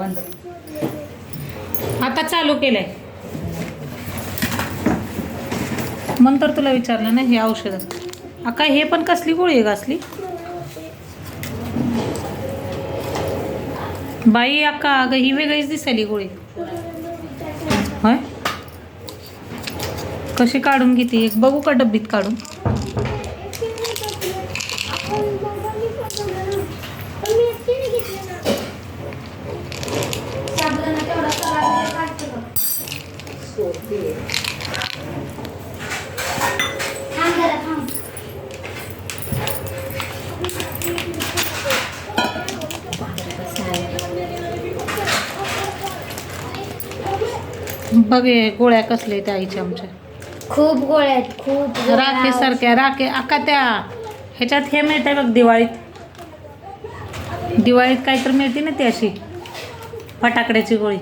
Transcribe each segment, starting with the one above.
बंद. आता चालू केलंय. नंतर तुला विचारलं ना हे औषध. अक्का हे पण कसली गोळी आहे घासली बाई अक्का अगं ही वेगळीच दिसायली गोळी. होय? कशी काढून घेते? एक बघू का डब्बीत काढून? बघ गोळ्या कसले त्या आईच्या आमच्या खूप गोळ्या आहेत खूप गोळ्या. राखे सारख्या राखे अक्का त्या ह्याच्यात हे मिळतंय बघ दिवाळीत. दिवाळीत काहीतरी मिळते ना ती अशी फटाकड्याची गोळी.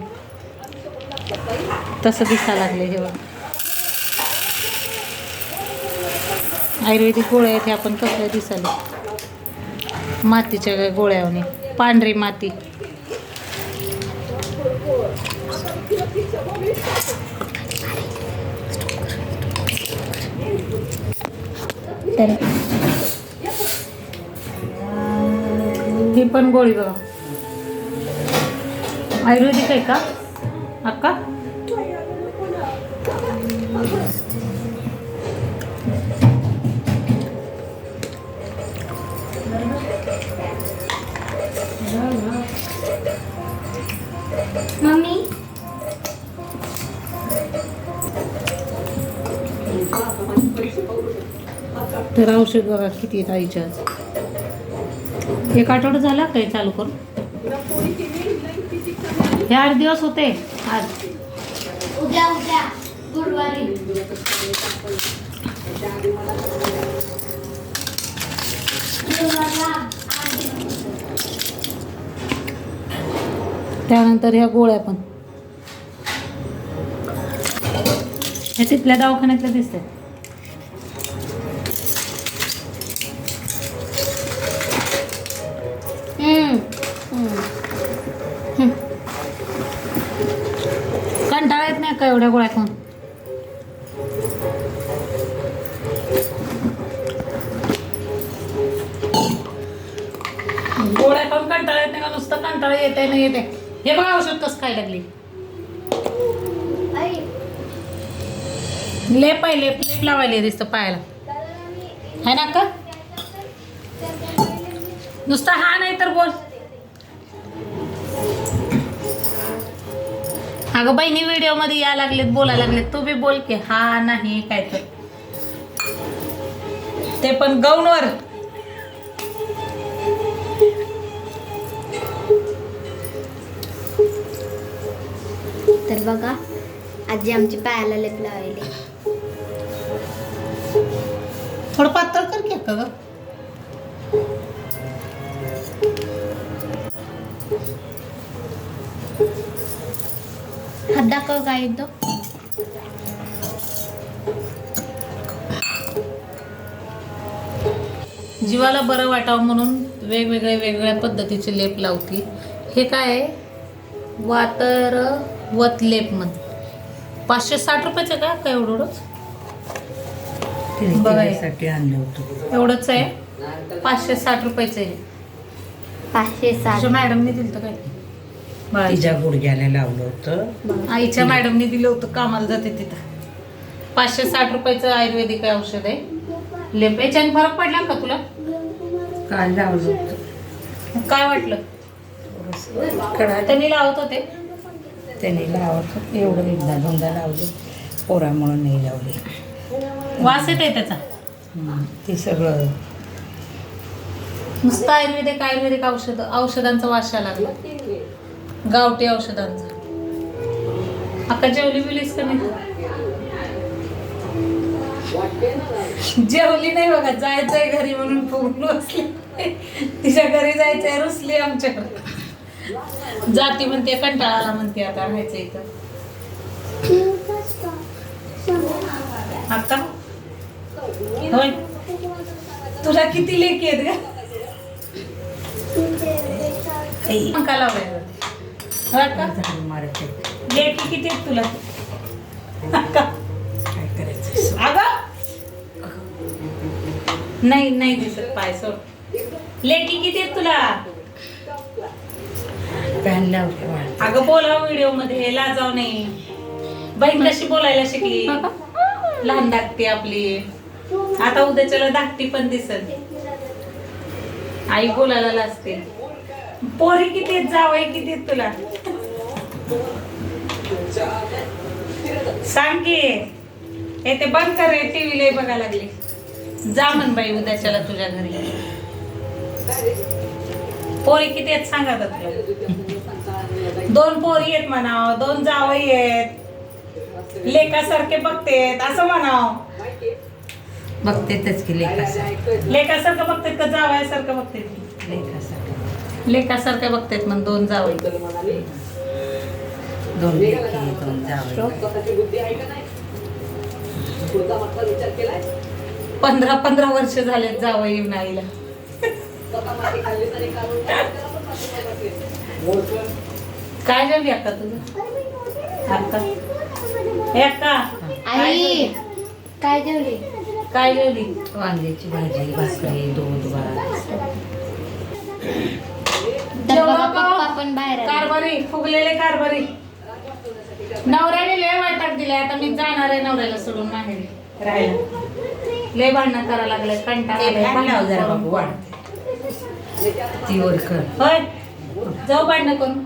तसं दिसायला लागले हे बघ. आयुर्वेदिक गोळ्या आहेत हे आपण कसल्या दिसायला. मातीच्या गोळ्यावनी पांढरी माती. ही पण गोळी बघा आयुर्वेदिक आहे का अक्का मम्मी तर औषध बघा किती आहेत आईच्या. आज एक आठवडा झाला काय चालू करून? हे आठ दिवस होते. आज. उद्या उद्या. गुरुवारी. त्यानंतर ह्या गोळ्या पण. हे तिथल्या दवाखान्यातल्या दिसतात. एवढ्या गोळ्या खाऊन. गोळ्या खाऊन कंटाळा येत नाही का? नुसतं कंटाळा येते नाही येते हे बघा औषध कसं काय लागली. आई, लेप आहे लेप लेप लावायला दिसतं पायाला. है ना का नुसता हा नाही तर बोल. अगं बहिणी व्हिडिओमध्ये या लागलेत बोलायला लागलेत. तू बी बोल की हा नाही काय तर ते पण गौनवर तर बघा आजी आमची पायाला लेप लावली थोडं पातळ कर की का ग हात दाखव काय येतो जीवाला बरं वाटावं म्हणून वेगवेगळ्या वेगवेगळ्या पद्धतीचे लेप लावती. हे काय आहे? वातर वत लेप म्हण. पाचशे साठ रुपयाचं का? काय एवढंच? बघा हे. साठी आणलं होतं. एवढंच आहे? पाचशे साठ रुपयाचं आहे. पाचशे सात मॅडमने दिलं होतं काय. तिच्या गुडघ्याला लावलं होतं. आईच्या मॅडमने दिलं होतं कामाला जाते तिथं. पाचशे साठ रुपयाचं आयुर्वेदिक औषध आहे. लेप याच्याने फरक पडला का तुला? काल लावलं होतं. काय वाटलं? कडा त्यांनी लावत होते. त्याने लावत होते. एवढं एकदा दोनदा लावले. पोरामुळं नाही लावले. वास येत आहे त्याचा. हम्म. ते सगळं. नुसतं आयुर्वेदिक आयुर्वेदिक औषध औषधांचा वास यायला लागला. गावठी औषधांचा. आता जेवली बिलीस का नाही? जेवली नाही बघा जायचंय घरी म्हणून फुगून बसली. तिच्या घरी जायचंय रुसली आमच्याकडे. जाती म्हणते कंटाळाला म्हणते आता राहायचं इथं. आता? होय. तुला किती लेकी आहेत का लावलाय लेकी किती तुला? काय करायचं अगं? नाही नाही दिसत पाय सोड. लेकी किती तुला? पॅन अगं बोला व्हिडिओमध्ये लाजाव नाही. बहीण कशी बोलायला शिकली? लहान धाकटी आपली. आता उद्याच्याला धाकटी पण दिसत आई बोलायला लाजते. पोरी किती जावई किती तुला? सांग की हे ते बंद कर रे टीव्ही लय बघायला लागली. जा म्हण बाई उद्याच्याला तुझ्या घरी. पोरी किती आहेत सांगा तुला. दोन पोरी आहेत म्हणाव दोन जावई आहेत. लेकासारखे बघतेत असं म्हणाव. बघते तेच की लेखासारखं लेकासारखं बघतेत का जावयासारखं बघतेत? लेखासारखं लेकासारखं बघतेत मग दोन जावई. दोन लेखी दोन जावं पंधरा पंधरा वर्ष झालेत जावई येऊन आईला काय जेवली अक्का तुझं? अक्का हे अक्का आई काय जेवली? काय जेवली? वांग्याची भाजी भाकरी दूध भात. बघा का? पप्पा पण बाहेर आले. कारभारी फुगलेले कारभारी. नवऱ्याने लय वाटाक दिलाय. आता मी जाणार आहे नवऱ्याला सोडून माहेरी. राहायला. लय भांडणं करायला लागले कंटाळा आलाय. भांडणं करून. होय. जाऊ भांडणं करून.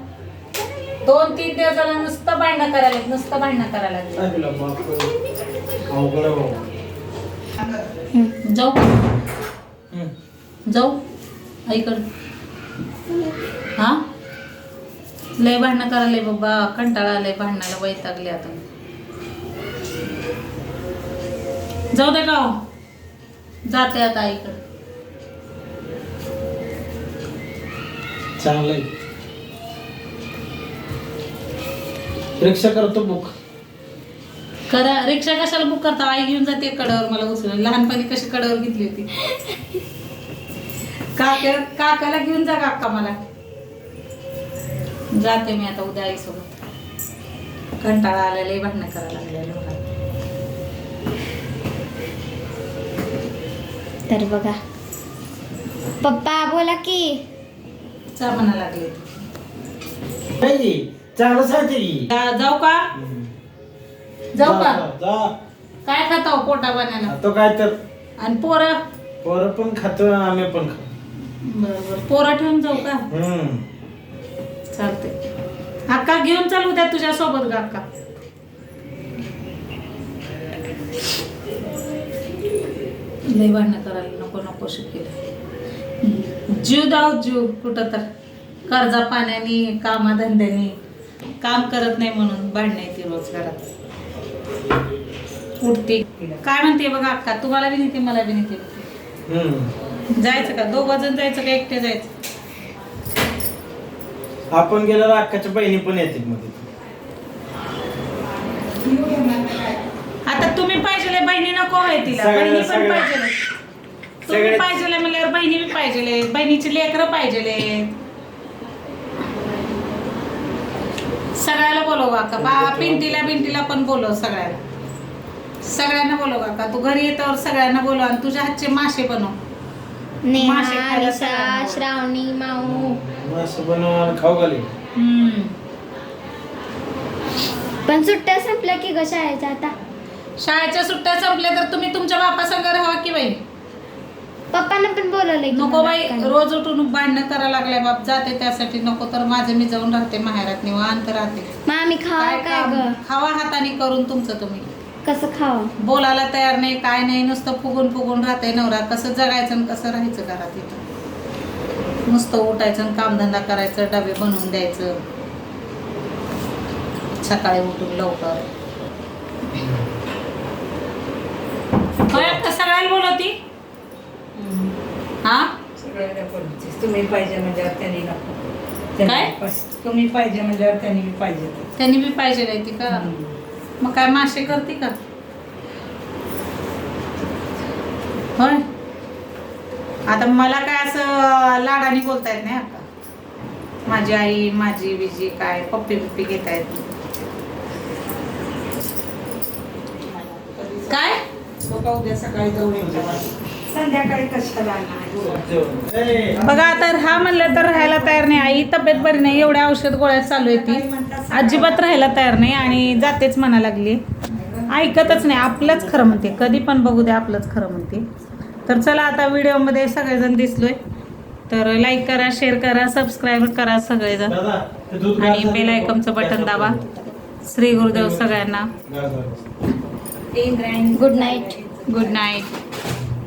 दोन तीन दिवस झालं नुसतं भांडणं करायला लागले, नुसतं भांडणं करायला लागले. जाऊ. जाऊ. आईकड हा? लय भांडणं करायला बाबा कंटाळा आलाय भांडणाला वैतागले आता. जाऊ दे का हो? जाते आता आईकडे. चांगलंय. रिक्षा करतो बुक. करा रिक्षा कशाला बुक करता? आई घेऊन जाते कडावर मला उचलून. लहानपणी कशी कडावर घेतली होती? काका काकाला घेऊन जा काका मला. जाते मी आता उद्या आईसोबत. कंटाळा आलेला भांडणं करायला लागलेलं मला तर बघा. पप्पा बोला की. चा म्हणा लागले. ते की. जा- जाऊ का. जाऊ का? जा, जा. काय खाता हो पोटा पाण्यानं खातो काय तर. आणि पोरं? पोरं पण खातो आम्ही पण खातो. बरोबर पोरं ठेवून जाऊ का? हम्म. चालते अक्का घेऊन चालू द्या तुझ्या सोबत गा अक्का. लय भांडणं करायला नको नको शिकेल जीव दाव जीव कुठं तर कर्जा पाण्याने कामाधंद्याने काम करत नाही म्हणून भांडणं येते रोज घरात. उठते. काय म्हणते बघा अक्का तुम्हाला बी नेते मला बी नेते. हम्म. जायचं का? दोघं जण जायचं का? एकटे जायचं? आपण गेल्यावर अक्काच्या बहिणी पण येतील मध्ये आता तुम्ही पाहिजे बहिणी नको आहे तिला. सगळ्या- बहिणी पण सगळ्या- पाहिजे तुम्ही सगळ्या- पाहिजे म्हणल्यावर बहिणी बी पाहिजे बहिणीची लेकरं पाहिजे सगळ्याला बोलव का बा पिंटीला बिंटीला पण बोलव सगळ्याला. सगळ्यांना बोलव का तू घरी येतावर सगळ्यांना बोलव आणि तुझ्या हातचे मासे बनव. नेहा निशा. श्रावणी माऊ असं बनवून खाऊ घाले हम्म. पण सुट्ट्या संपल्या की ग शाळेच्या आता शाळेच्या सुट्ट्या संपल्या तर तुम्ही तुमच्या बापा संग राहा की बाई पप्पांना पण बोलवलंय की नको मला बाई. रोज उठून भांडणं करायला लागलाय बाप जाते त्यासाठी नको तर माझं मी जाऊन राहते माहेरात निवांत राहते मग आम्ही खावा काय काय काम? ग खावा हाताने करून तुमचं तुम्ही कसं खावा बोलायला तयार नाही काय नाही नुसतं फुगून फुगून राहते नवरा. कसं जगायचं आणि कसं राहायचं घरात इथं? नुसतं उठायचं आणि कामधंदा करायचं डबे बनवून द्यायचं. सकाळी उठून लवकर. सगळ्याला बोलवती? हा? सगळ्यांना बोलतेस. तुम्ही पाहिजे म्हणल्यावर त्यांनी नको. काय? त्यांनी पास- तुम्ही पाहिजे म्हणल्यावर त्यांनी बी पाहिजे. त्यांनी बी पाहिजे नाही ती का? मग काय मासे करते का? होय? आता मला काय असं लाडाने बोलता येत नाही आता. माझी आई माझी विजी काय पप्पी पप्पी घेत आहेत काय? उद्या सकाळी जाऊन संध्याकाळी कशाला बघा आता हा म्हणलं तर राहायला तयार नाही. आई तब्येत बरी नाही एवढ्या औषध गोळ्या चालू आहे ती. अजिबात राहायला तयार नाही आणि जातेच म्हणा लागली. ऐकतच नाही आपलंच खरं म्हणते. कधी पण बघू दे आपलंच खरं म्हणते. तर चला आता व्हिडिओमध्ये सगळेजण दिसलोय. तर लाईक करा शेअर करा सबस्क्राईब करा सगळेजण. आणि बेल झालं. आयकॉनचं बटन दाबा. श्री गुरुदेव सगळ्यांना. Good night good night